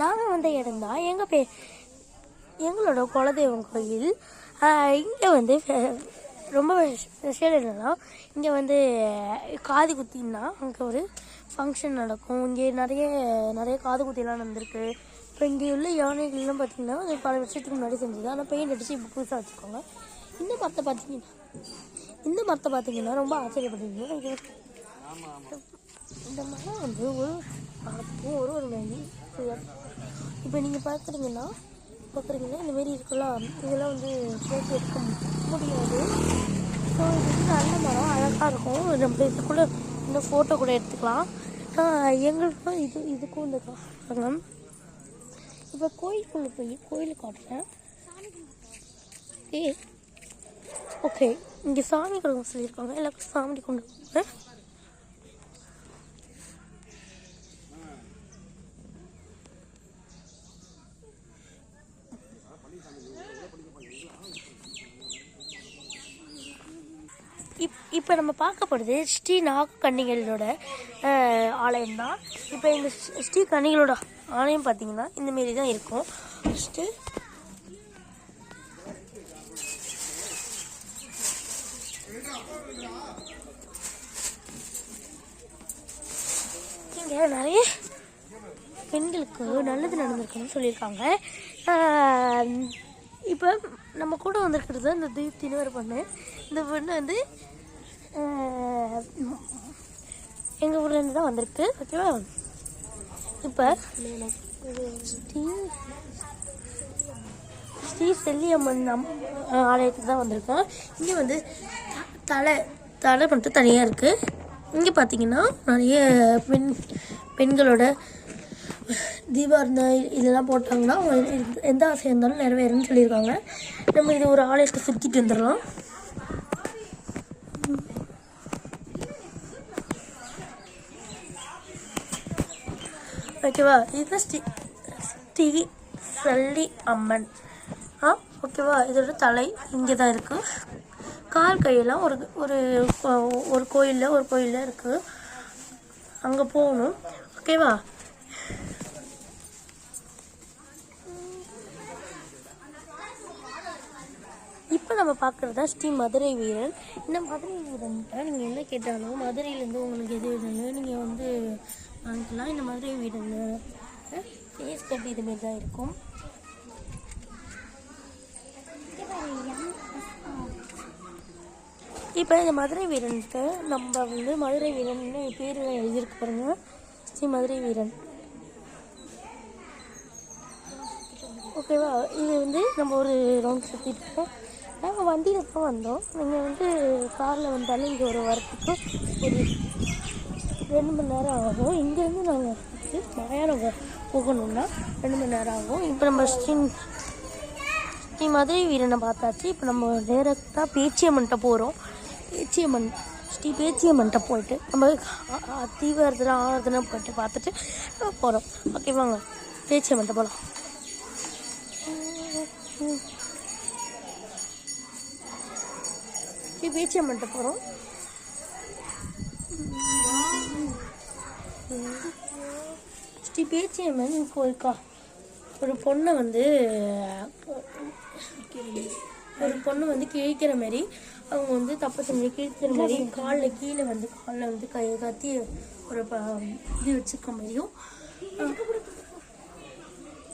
நாங்கள் வந்த இடம் தான் எங்கள் பே எங்களோட குலதெய்வம் கோயில் இங்கே வந்து ரொம்ப ஸ்பெஷல் என்னென்னா இங்கே வந்து காது குத்தின்னா அங்கே ஒரு ஃபங்க்ஷன் நடக்கும். இங்கே நிறைய நிறைய காது குத்திலாம் நடந்திருக்கு. இப்போ இங்கே உள்ள யானைகள்லாம் பார்த்தீங்கன்னா அது பல வருஷத்துக்கு முன்னாடி செஞ்சது. ஆனால் பெயிண்ட் அடிச்சு இப்போ புதுசாக வச்சுக்கோங்க இந்த மரத்தை பார்த்தீங்கன்னா இந்த மரத்தை பார்த்தீங்கன்னா ரொம்ப ஆச்சரியப்படுவீங்க இந்த மரம் வந்து ஒரு மரத்துக்கும் ஒரு ஒரு மாதிரி இப்போ நீங்கள் பார்க்குறீங்கன்னா பார்க்குறீங்கன்னா இந்த மாரி இருக்கலாம். இதெல்லாம் வந்து சேர்த்து எடுக்க முடியாது. ஸோ இது வந்து நல்ல மரம் அழகாக இருக்கும். நம்ம இதுக்குள்ளே இந்த ஃபோட்டோ கூட எடுத்துக்கலாம். எங்களுக்கும் இது இதுக்கும் இந்த காரணம் இப்போ கோயிலுக்குள்ளே போய் கோயிலை காட்டுறேன். ஏ ஓகே இங்கே சாமி கொடுக்க சொல்லியிருக்காங்க. எல்லாருக்கும் சாமி கொண்டு இப்போ நம்ம பார்க்க போகிறது ஸ்ரீ நாகக்கண்ணிகளோட ஆலயம் தான் இப்போ இந்த ஸ்ரீ- ஸ்ரீ கன்னிகளோட ஆலயம் பார்த்தீங்கன்னா இந்த மாரி தான் இருக்கும். ஃபஸ்ட்டு இங்கே நிறைய பெண்களுக்கு நல்லது நடந்திருக்குன்னு சொல்லியிருக்காங்க. இப்போ நம்ம கூட வந்திருக்கிறது இந்த தீப்தின்னு ஒரு பொண்ணு. இந்த பொண்ணு வந்து எங்கள் ஊர்லேருந்து தான் வந்திருக்கு ஓகேவா இப்போ ஸ்ரீ ஸ்ரீ செல்லியம்மன் அம் ஆலயத்துக்கு தான் வந்திருக்கோம். இங்கே வந்து தலை தலை மட்டும் தனியாக இருக்குது இங்கே பார்த்தீங்கன்னா நிறைய பெண் பெண்களோட தீபாவளி இதெல்லாம் போட்டாங்கன்னா எந்த- எந்த ஆசையாக இருந்தாலும் நிறைவேறும்னு சொல்லியிருக்காங்க. நம்ம இது ஒரு ஆலயத்தை சுற்றிட்டு வந்துடலாம். ஓகேவா? இது ஸ்ரீ ஸ்ரீ சல்லி அம்மன். ஆ ஓகேவா? இதோட தலை இங்கே தான் இருக்குது கால் கையெல்லாம் ஒரு ஒரு ஒரு கோயிலில் ஒரு கோயிலில் இருக்குது அங்கே போகணும். ஓகேவா? இப்போ நம்ம பார்க்குறது தான் ஸ்ரீ மதுரை வீரன். இந்த மதுரை வீரன்ட்ட நீங்கள் என்ன கேட்டாலும் மதுரையிலேருந்து உங்களுக்கு எது வேணும் நீங்கள் வந்து வாங்கிக்கலாம் இந்த மதுரை வீரன் ஃபேஸ் கட் இதுமாரி தான் இருக்கும். இப்போ இந்த மதுரை வீரனுக்கு நம்ம வந்து மதுரை வீரன்னு பேர் எழுதியிருக்கு பாருங்க. ஸ்ரீ மதுரை வீரன். ஓகேவா இது வந்து நம்ம ஒரு ரவுண்ட் சுற்றிட்டு இருக்கோம். நாங்கள் வண்டியில் தான் வந்தோம். நீங்கள் வந்து காரில் வந்தாலும் இங்கே ஒரு வரத்துக்கு ஒரு ரெண்டு மணி நேரம் ஆகும். இங்கேருந்து நாங்கள் வரத்துக்கு மலையாளம் போகணும்னா ரெண்டு மணி நேரம் ஆகும். இப்போ நம்ம ஸ்ரீ ஸ்ரீ மதுரை வீரனை பார்த்தாச்சு. இப்போ நம்ம டேரெக்டாக பேச்சியம்மன்ட்ட போகிறோம் பேச்சியம்மன் ஸ்ரீ பேச்சியம்மன்ட்ட போயிட்டு நம்ம தீவிரத்தில் ஆராதனை போயிட்டு பார்த்துட்டு நம்ம போகிறோம் ஓகே வாங்க. பேச்சியம்மன்ட்ட போகலாம் ஸ்ரீ பேச்சியம்மன்ட்ட போகிறோம் ஸ்ரீ பேச்சியம்மன் கோயில்கா ஒரு பொண்ணை வந்து ஒரு பொண்ணு வந்து கிழிக்கிற மாதிரி அவங்க வந்து தப்பு செஞ்சு கிழிக்கிற மாதிரி காலில் கீழே வந்து காலில் வந்து கை கத்தி ஒரு ப- இது வச்சுக்க மாதிரியும்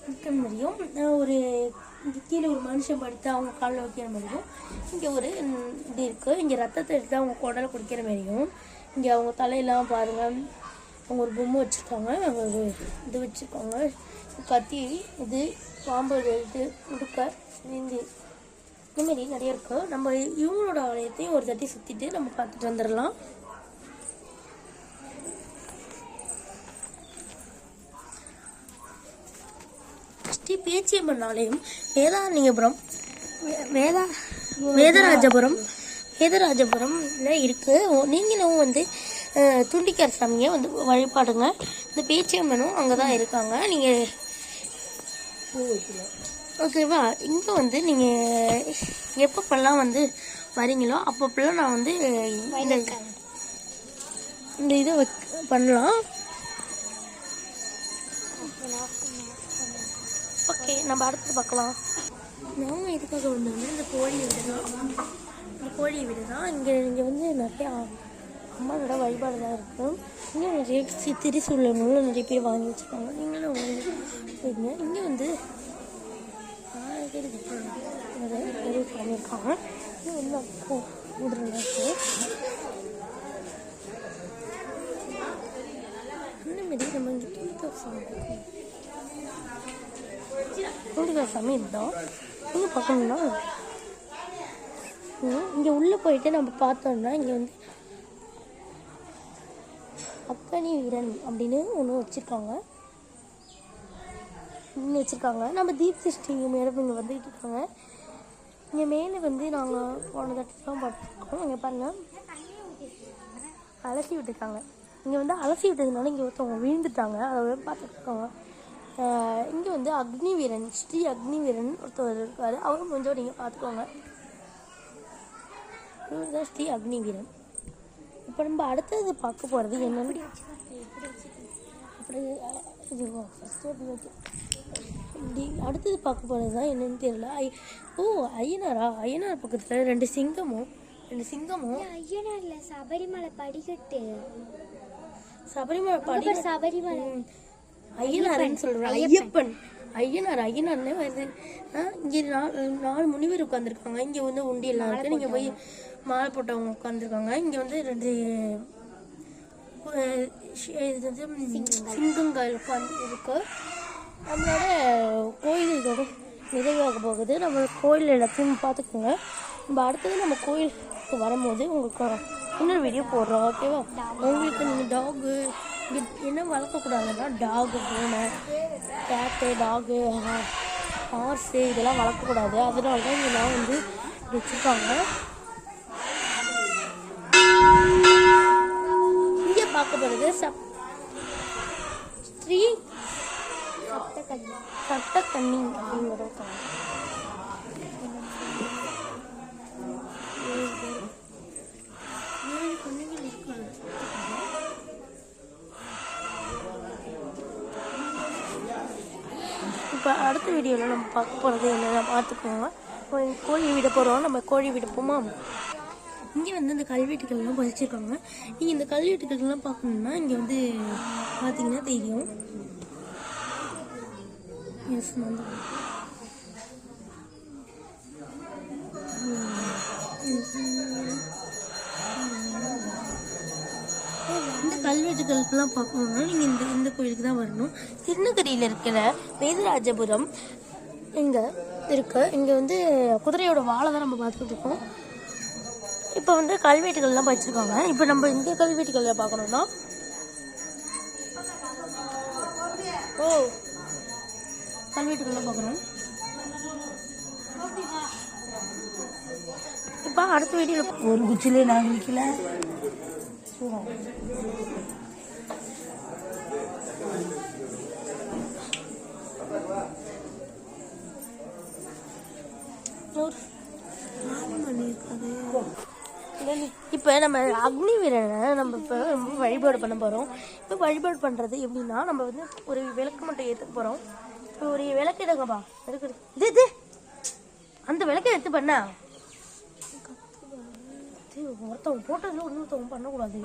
வைக்கிற மாதிரியும் ஒரு கீழே ஒரு மனுஷன் படுத்து அவங்க காலில் வைக்கிற மாதிரியும் இங்கே ஒரு இது இருக்குது இங்கே ரத்தத்தை எடுத்து அவங்க குடலை குடிக்கிற மாதிரியும் இங்கே அவங்க தலையெல்லாம் பாருங்கள் அவங்க ஒரு பொம்மை வச்சுருக்காங்க அவங்க ஒரு இது வச்சுருக்காங்க கத்தி இது பாம்பு இது உடுக்க இந்த இந்தமாரி நிறைய இருக்கு. நம்ம இவங்களோட ஆலயத்தையும் ஒரு தட்டி சுற்றிட்டு நம்ம பார்த்துட்டு வந்துடலாம். ஸ்ரீ பேச்சியம்மன் ஆலயம் வேதாரண்யபுரம் வே- வேதா வேதராஜபுரம் வேதராஜபுரம்ல இருக்கு. நீங்களும் வந்து துண்டிக்கார் சாமியை வந்து வழிபாடுங்க. இந்த பேச்சியம்மனும் அங்கே தான் இருக்காங்க. நீங்கள் ஓகேவா? இங்கே வந்து நீங்கள் எப்பப்பெல்லாம் வந்து வரீங்களோ அப்பப்பெல்லாம் நான் வந்து இந்த இந்த இதை வைக்- பண்ணலாம். ஓகே நம்ம அடுத்து பார்க்கலாம். நாங்கள் எதுக்காக வந்து இந்த கோழி வீடு தான் இந்த கோழி வீடு தான் இங்கே இங்கே வந்து நிறையா அம்மாவோட வழிபாடு தான் இருக்கும். இங்கே நிறைய சி- திரிசூலங்களும் நிறைய பேர் வாங்கி வச்சுருக்காங்க. நீங்களும் வாங்கி போயிருங்க இங்கே வந்து நாலு பேர் நிறைய சாமி இருக்காங்க இங்கே வந்து அப்போ முதல்ல இந்தமாரி நம்ம இங்கே துணிக்கா சாமி இருக்கோம். சாமி இருந்தோம் இங்கே பார்க்கணும்னா இங்கே உள்ளே போயிட்டு நம்ம பார்த்தோம்னா இங்கே வந்து அக்கனி வீரன் அப்படின்னு ஒன்று வச்சுருக்காங்க. இன்னும் வச்சுருக்காங்க. நம்ம தீப் திருஷ்டி மேடம் இங்கே வந்துக்கிட்டு இருக்காங்க. இங்கே மேலே வந்து நாங்கள் போன தட்டு தான் பார்த்துருக்கோம். இங்கே பாருங்கள் அலசி விட்டுருக்காங்க. இங்கே வந்து அலசி விட்டதுனால இங்கே ஒருத்தவங்க விழுந்துட்டாங்க. அதை பார்த்துருக்காங்க இங்கே வந்து அக்னி வீரன் ஸ்ரீ அக்னி வீரன் ஒருத்தவர் இருக்கார். அவரும் கொஞ்சம் நீங்கள் பார்த்துக்கோங்க. இவர் தான் ஸ்ரீ அக்னி வீரன். இப்போ நம்ம அடுத்தது பார்க்க போகிறது என்னன்னு? அடுத்தது பார்க்க போகிறது தான் என்னன்னு தெரியல. ஐ ஓ ஐயனாரா? ஐயனார் பக்கத்தில் ரெண்டு சிங்கமும் ரெண்டு சிங்கமும். ஐயனார்ல சபரிமலை படிக்கட்டு. சபரிமலை படி சபரிமலை. ம். ஐயனார்னு சொல்கிறேன் ஐயப்பன். ஐயனார் ஐயனார்னே வருது. ஆ இங்கே நாலு நாலு முனிவர் உட்காந்துருக்காங்க இங்கே வந்து உண்டியெல்லாம் இருக்குது நீங்கள் போய் மாலை போட்டவங்க உட்காந்துருக்காங்க இங்கே வந்து ரெண்டு இது வந்து சிங்கங்கள். உட்காந்து இருக்கு நம்மளோட கோயில் இதோட நிறைவாக போகுது. நம்ம கோயில் எல்லாத்தையும் பார்த்துக்கோங்க. நம்ம அடுத்தது நம்ம கோயிலுக்கு வரும்போது உங்களுக்கு இன்னொரு வீடியோ போடுறோம். ஓகேவா உங்களுக்கு நீங்கள் டாகு என்ன வளர்க்கக்கூடாதுன்னா டாகு பூனை கேட்டு டாகு ஹார்ஸு இதெல்லாம் வளர்க்கக்கூடாது. அதனால தான் இதெல்லாம் வந்து வச்சுருக்காங்க. இங்கே பார்க்க போகிறது சப் ஸ்ரீ சட்டக்கண்ணி அப்படிங்கிற ஒருத்தவங்க. இப்போ அடுத்த வீடியோவில் நம்ம பார்க்க போகிறது என்னென்ன பார்த்துக்கோங்க. கோழி விட போகிறோம் நம்ம கோழி விட போமா? இங்கே வந்து இந்த கல்வெட்டுகள்லாம் பதிச்சிருக்காங்க. நீங்கள் இந்த கல்வெட்டுகள்லாம் பார்க்கணுன்னா இங்கே வந்து பார்த்தீங்கன்னா தெரியும். எஸ் வந்து இந்த கல்வெட்டுகளுக்கெல்லாம் பார்க்கணுன்னா நீங்கள் இந்த இந்த கோயிலுக்கு தான் வரணும். திருநகரியில் இருக்கிற வேதராஜபுரம் இங்கே இருக்கு இங்கே வந்து குதிரையோட வாழை தான் நம்ம பார்த்துக்கிட்டு இருக்கோம். இப்போ வந்து கல்வெட்டுகள்லாம் படிச்சிருக்காங்க. இப்போ நம்ம இந்த கல்வெட்டுகளில் பார்க்கணுன்னா ஓ கல்வெட்டுகள்லாம் பார்க்குறோம் இப்போ அடுத்த வீடியோவில் ஒரு குச்சிலே நான் நிற்கல இப்போ நம்ம அக்னி வீரனை நம்ம இப்போ வழிபாடு பண்ண போகிறோம் இப்போ வழிபாடு பண்ணுறது எப்படின்னா நம்ம வந்து ஒரு விளக்கு மட்டும் ஏற்ற போகிறோம் இப்போ ஒரு விளக்கு எடுங்கப்பா. எடுக்குது இது இது. அந்த விளக்கை எடுத்து பண்ண. ஒருத்தவங்க போட்டதில் இன்னொருத்தவங்க பண்ணக்கூடாது.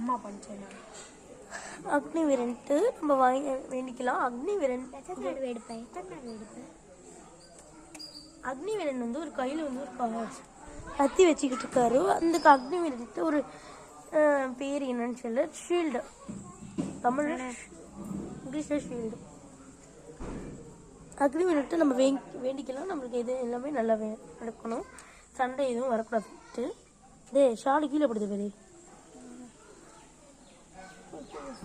அம்மா பண்ணிச்சேன் அக்னி வீரன்ட்டு நம்ம வாங்கி வேண்டிக்கலாம். அக்னி வீரன் எடுப்பேன்? அக்னி வீரன் வந்து ஒரு கையில் வந்து ஒரு கத்தி வச்சுக்கிட்டு இருக்காரு. அந்த அக்னி வீரனுக்கு ஒரு பேர் என்னன்னு சொல்ல. ஷீல்டு தமிழ் இங்கிலீஷில் ஷீல்டு அக்னி வீரன்ட்டு நம்ம வேங் வேண்டிக்கலாம். நம்மளுக்கு எது எல்லாமே நல்லா வே நடக்கணும். சண்டை எதுவும் வரக்கூடாதுட்டு டேய் ஷாலு கீழே படுது பேரு.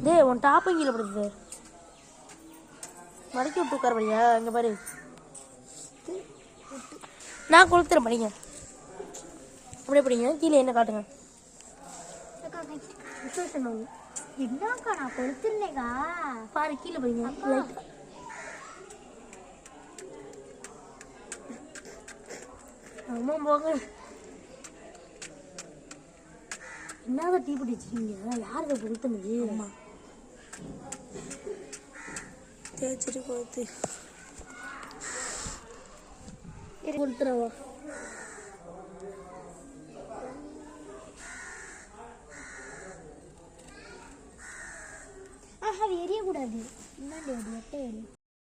டேய் உன் டாப்பும் கீழே படுது மடக்கி விட்டு உட்கார படியா இங்கே பாரு. நான் கொளுத்துறேன் படிங்க. அப்படியே படிங்க. கீழே என்ன காட்டுங்க. என்னக்கா நான் கொடுத்துருந்தேக்கா பாரு கீழே படிங்க. ஆமா போங்க. என்னதான் டீ பிடி வச்சிருக்கீங்க? யார் இதை கொளுத்துனது தேய்ச்சிட்டு போகுது கொடுத்துறவா அது எரியக்கூடாது. இந்தாண்டி அது எட்ட எரியும்.